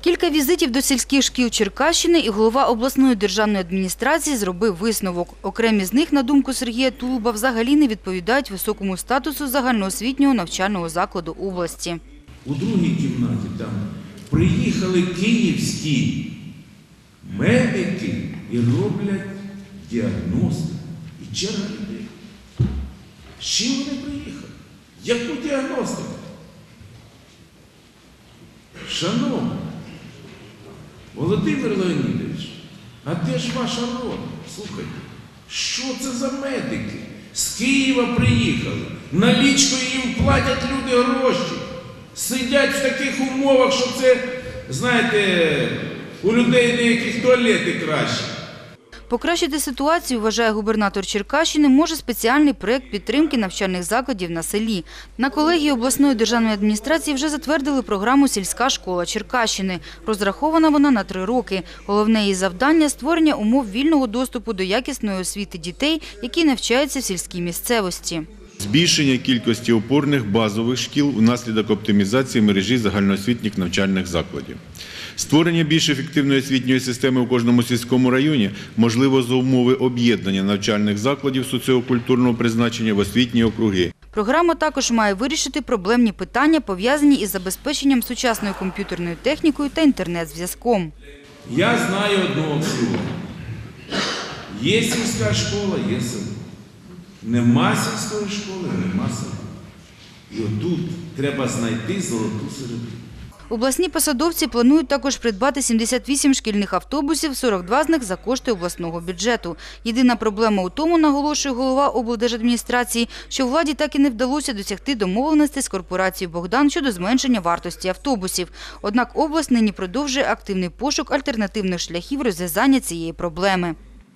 Кілька візитів до сільських шкіл Черкащини і голова обласної державної адміністрації зробив висновок. Окремі з них, на думку Сергія Тулуба, взагалі не відповідають високому статусу загальноосвітнього навчального закладу області. У другій кімнаті там приїхали київські медики і роблять діагностику. І черга людей. З чим вони приїхали? Яку діагностику? Шановні, Володимир Леонідович, а де ж ваша рота? Слухайте, що це за медики? З Києва приїхали, налічкою їм платять люди гроші. Сидять в таких умовах, що це, знаєте, у людей деяких туалети краще. Покращити ситуацію, вважає губернатор Черкащини, може спеціальний проєкт підтримки навчальних закладів на селі. На колегії обласної державної адміністрації вже затвердили програму «Сільська школа Черкащини». Розрахована вона на три роки. Головне її завдання – створення умов вільного доступу до якісної освіти дітей, які навчаються в сільській місцевості. Збільшення кількості опорних базових шкіл внаслідок оптимізації мережі загальноосвітніх навчальних закладів. Створення більш ефективної освітньої системи у кожному сільському районі можливо за умови об'єднання навчальних закладів соціокультурного призначення в освітні округи. Програма також має вирішити проблемні питання, пов'язані із забезпеченням сучасною комп'ютерною технікою та інтернет-зв'язком. Я знаю одного всього. Є сільська школа, є село. Нема сільської школи, нема села. І отут треба знайти золоту середину. Обласні посадовці планують також придбати 78 шкільних автобусів, 42 з них за кошти обласного бюджету. Єдина проблема у тому, наголошує голова облдержадміністрації, що владі так і не вдалося досягти домовленості з корпорацією «Богдан» щодо зменшення вартості автобусів. Однак область нині продовжує активний пошук альтернативних шляхів розв'язання цієї проблеми.